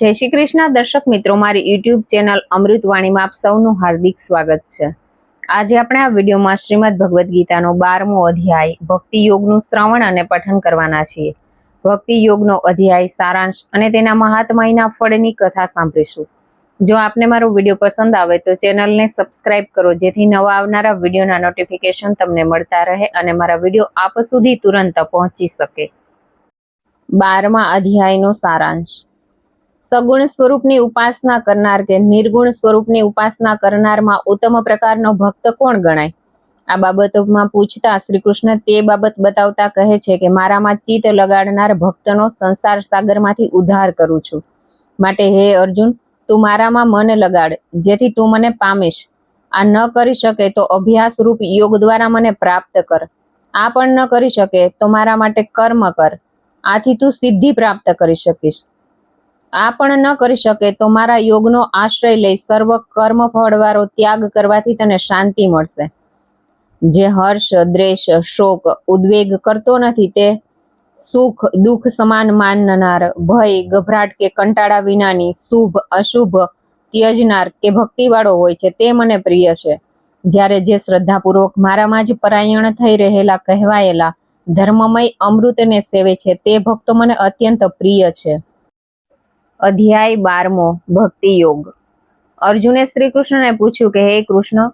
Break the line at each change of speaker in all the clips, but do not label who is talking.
જય શ્રી કૃષ્ણ. દર્શક મિત્રો, મારી યુટ્યુબ ચેનલ અમૃતવાણીમાં આપ સૌનું હાર્દિક સ્વાગત છે. આજે આપણે આ વિડીયોમાં શ્રીમદ ભગવદ્ ગીતાનો બારમો અધ્યાય, ભક્તિ યોગનું શ્રવણ અને પઠન કરવાના છીએ. ભક્તિ યોગનો અધ્યાય, સારાંશ અને તેના મહાત્મયના ફળની કથા સાંભળીશું. જો આપને મારો વીડિયો પસંદ આવે તો ચેનલને સબસ્ક્રાઇબ કરો, જેથી નવા આવનારા વિડીયોના નોટિફિકેશન તમને મળતા રહે અને મારા વીડિયો આપ સુધી તુરંત પહોંચી શકે. બારમા અધ્યાયનો સારાંશ. સગુણ સ્વરૂપની ઉપાસના કરનાર કે નિર્ગુણ સ્વરૂપની ઉપાસના કરનારમાં ઉત્તમ પ્રકારનો ભક્ત કોણ ગણાય? આ બાબતમાં પૂછતા શ્રી કૃષ્ણ તે બાબત બતાવતા કહે છે કે મારામાં ચિત્ત લગાડનાર ભક્તનો સંસાર સાગરમાંથી ઉદ્ધાર કરું છું. માટે હે અર્જુન, તું મારામાં મન લગાડ, જેથી તું મને પામીશ. આ ન કરી શકે તો અભ્યાસ રૂપ યોગ દ્વારા મને પ્રાપ્ત કર. આ પણ ન કરી શકે તો મારા માટે કર્મ કર. આથી તું સિદ્ધિ પ્રાપ્ત કરી શકીશ. આ પણ ન કરી શકે તો મારા યોગનો આશ્રય લઈ સર્વ કર્મ ફળવારો ત્યાગ કરવાથી તને શાંતિ મળશે. જે હર્ષ, દ્વેષ, શોક, ઉદ્વેગ કરતો નથી તે સુખ, દુઃખ, સમાન માનનાર, ભય, ગભરાટ કે કંટાળા વિનાની શુભ, અશુભ, ત્યજનાર કે ભક્તિવાળો હોય છે તે મને પ્રિય છે. જ્યારે જે શ્રદ્ધાપૂર્વક મારામાં જ પરાયણ થઈ રહેલા કહેવાયેલા ધર્મમય અમૃતને સેવે છે તે ભક્તો મને અત્યંત પ્રિય છે. અધ્યાય બારમો, ભક્તિ યોગ. અર્જુને શ્રી કૃષ્ણને પૂછ્યું કે, હે કૃષ્ણ,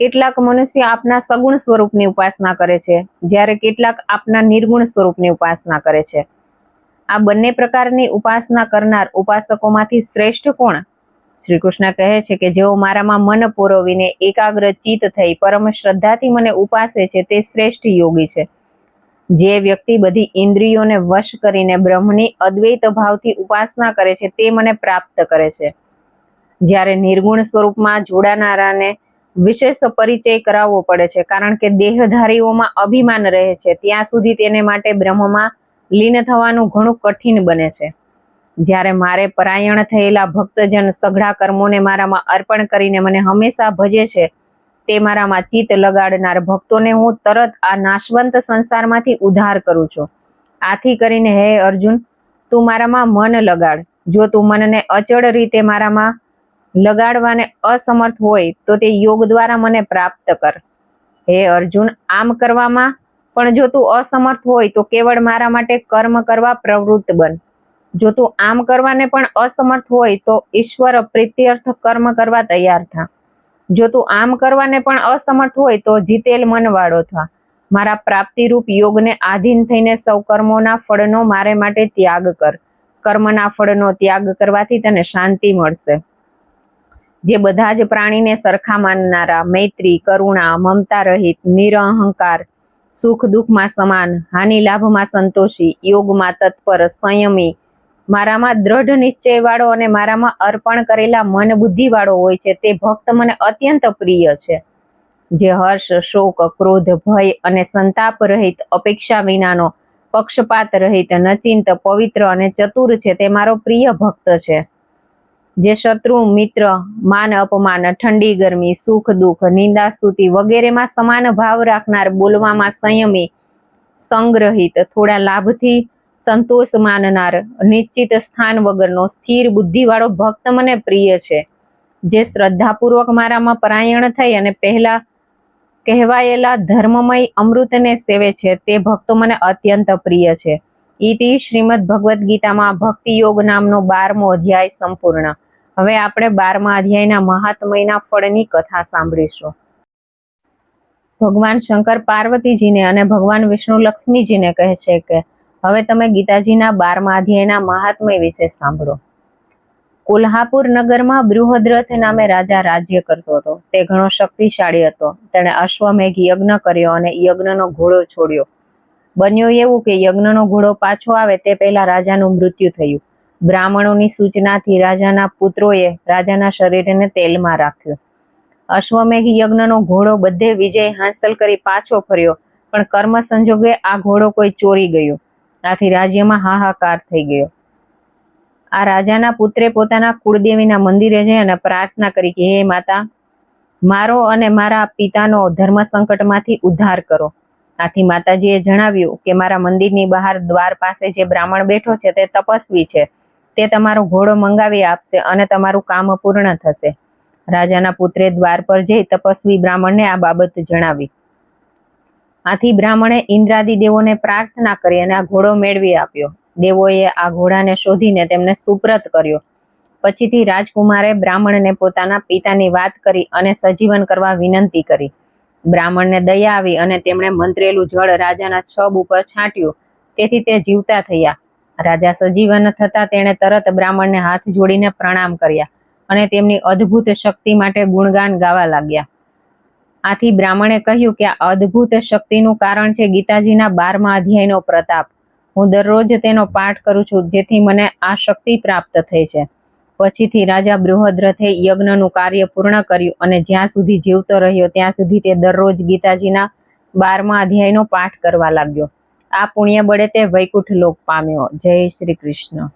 કેટલાક મનુષ્ય આપના સગુણ સ્વરૂપની ઉપાસના કરે છે, જ્યારે કેટલાક આપના નિર્ગુણ સ્વરૂપની ઉપાસના કરે છે? આ બંને પ્રકારની ઉપાસના કરનાર ઉપાસકોમાંથી શ્રેષ્ઠ કોણ? શ્રી કૃષ્ણ કહે છે કે, જેઓ મારામાં મન પુરવીને એકાગ્ર ચિત્ત થઈ પરમ શ્રદ્ધાથી મને ઉપાસે છે, તે શ્રેષ્ઠ યોગી છે. જે વ્યક્તિ બધી ઇન્દ્રિયોને વશ કરીને બ્રહ્મની અદ્વૈત ભાવથી ઉપાસના કરે છે, તે મને પ્રાપ્ત કરે છે. જ્યારે નિર્ગુણ સ્વરૂપમાં જોડાનારાને વિશેષ પરિચય કરાવવો પડે છે, કારણ કે દેહધારીઓમાં અભિમાન રહે છે, ત્યાં સુધી તેને માટે બ્રહ્મમાં લીન થવાનું ઘણું કઠિન બને છે. જ્યારે મારે પરાયણ થયેલા ભક્તજન સઘળા કર્મોને મારામાં અર્પણ કરીને મને હંમેશા ભજે છે તે મારામાં ચિત્ત લગાડનાર ભક્તોને હું તરત આ નાશવંત સંસારમાંથી ઉદ્ધાર કરું છું. આથી કરીને હે અર્જુન, તું મારામાં મન લગાડ. જો તું મનને અચળ રીતે મારામાં લગાડવાને અસમર્થ હોય, તો તે યોગ દ્વારા મને પ્રાપ્ત કર. હે અર્જુન, આમ કરવામાં પણ જો તું અસમર્થ હોય, તો કેવળ મારા માટે કર્મ કરવા પ્રવૃત્ત બન. જો તું આમ કરવાને પણ અસમર્થ હોય, તો ઈશ્વર પ્રીત્યર્થ કર્મ કરવા તૈયાર થા. જો તું આમ કરવાને પણ અસમર્થ હોય તો જીતેલ મનવાળો થા. મારા પ્રાપ્તિરૂપ યોગને આધીન થઈને સૌ કર્મોના ફળનો મારે માટે ત્યાગ કર. કર્મના ફળનો ત્યાગ કરવાથી તને શાંતિ મળશે. જે બધા જ પ્રાણીને સરખા માનનારા, મૈત્રી, કરુણા, મમતા રહિત, નિરહંકાર, સુખ દુઃખમાં સમાન, હાનિ લાભમાં સંતોષી, યોગમાં તત્પર, સંયમી મારામાં દ્રઢ નિશ્ચય વાળો અને મારામાં અર્પણ કરેલા મન બુદ્ધિ વાળો હોય છે. તે ભક્ત મને અત્યંત પ્રિય છે. જે હર્ષ, શોક, ક્રોધ, ભય અને સંતાપ રહિત, અપેક્ષા વિનાનો, પક્ષપાત રહિત, નચિંત, પવિત્ર અને ચતુર છે તે મારો પ્રિય ભક્ત છે. જે શત્રુ, મિત્ર, માન અપમાન, ઠંડી ગરમી, સુખ દુઃખ, નિંદા સ્તુતિ વગેરેમાં સમાન ભાવ રાખનાર બોલવામાં સંયમી સંગ્રહિત થોડા લાભથી સંતોષ માનનાર, નિશ્ચિત સ્થાન વગરનો સ્થિર બુદ્ધિવાળો ભક્ત મને પ્રિય છે, જે શ્રદ્ધાપૂર્વક મારામાં પરાયણ થઈ અને પહેલા કહેવાયેલા ધર્મમય અમૃતને સેવે છે, તે ભક્તો મને અત્યંત પ્રિય છે. ઈતિ શ્રીમદ ભગવદ્ ગીતામાં ભક્તિ યોગ નામનો બારમો અધ્યાય સંપૂર્ણ. હવે આપણે બારમા અધ્યાયના મહાત્મયના ફળની કથા સાંભળીશું. ભગવાન શંકર પાર્વતીજીને અને ભગવાન વિષ્ણુ લક્ષ્મીજીને કહે છે કે હવે તમે ગીતાજીના બારમા અધ્યાયના મહાત્મય વિશે સાંભળો. કોલ્હાપુર નગરમાં બૃહદ્રથ નામે રાજા રાજ્ય કરતો હતો. તે ઘણો શક્તિશાળી હતો. તેણે અશ્વમેઘ યજ્ઞ કર્યો અને યજ્ઞનો ઘોડો છોડ્યો. બન્યો એવું કે યજ્ઞનો ઘોડો પાછો આવે તે પહેલા રાજાનું મૃત્યુ થયું. બ્રાહ્મણોની સૂચનાથી રાજાના પુત્રોએ રાજાના શરીરને તેલમાં રાખ્યો. અશ્વમેઘ યજ્ઞનો ઘોડો બધે વિજય હાંસલ કરી પાછો ફર્યો, પણ કર્મ સંજોગે આ ઘોડો કોઈ ચોરી ગયો. આથી રાજ્યમાં હાહાકાર થઈ ગયો. આ રાજાના પુત્રે પોતાના કુળદેવીના મંદિરે જઈ અને પ્રાર્થના કરી કે, હે માતા, મારો અને મારા પિતાનો ધર્મ સંકટમાંથી ઉદ્ધાર કરો. આથી માતાજીએ જણાવ્યું કે, મારા મંદિરની બહાર દ્વાર પાસે જે બ્રાહ્મણ બેઠો છે તે તપસ્વી છે. તે તમારો ઘોડો મંગાવી આપશે અને તમારું કામ પૂર્ણ થશે. રાજાના પુત્રે દ્વાર પર જઈ તપસ્વી બ્રાહ્મણને આ બાબત જણાવી. આથી બ્રાહ્મણે ઇન્દ્રાદી દેવોને પ્રાર્થના કરી અને આ ઘોડો મેળવી આપ્યો. દેવોએ આ ઘોડાને શોધીને તેમને સુપ્રત કર્યો. પછીથી રાજકુમારે બ્રાહ્મણને પોતાના પિતાની વાત કરી અને સજીવન કરવા વિનંતી કરી. બ્રાહ્મણને દયા આવી અને તેમણે મંત્રેલું જળ રાજાના છબ ઉપર છાંટ્યું. તેથી તે જીવતા થયા. રાજા સજીવન થતા તેણે તરત બ્રાહ્મણને હાથ જોડીને પ્રણામ કર્યા અને તેમની અદ્ભુત શક્તિ માટે ગુણગાન ગાવા લાગ્યા. આથી બ્રાહ્મણે કહ્યું કે આ અદ્ભુત શક્તિનું કારણ છે ગીતાજીના બારમા અધ્યાયનો પ્રતાપ. હું દરરોજ તેનો પાઠ કરું છું, જેથી મને આ શક્તિ પ્રાપ્ત થઈ છે. પછીથી રાજા બૃહદ્રથે યજ્ઞનું કાર્ય પૂર્ણ કર્યું અને જ્યાં સુધી જીવતો રહ્યો ત્યાં સુધી તે દરરોજ ગીતાજીના બારમા અધ્યાયનો પાઠ કરવા લાગ્યો. આ પુણ્ય બળે તે વૈકુંઠ લોક પામ્યો. જય શ્રી કૃષ્ણ.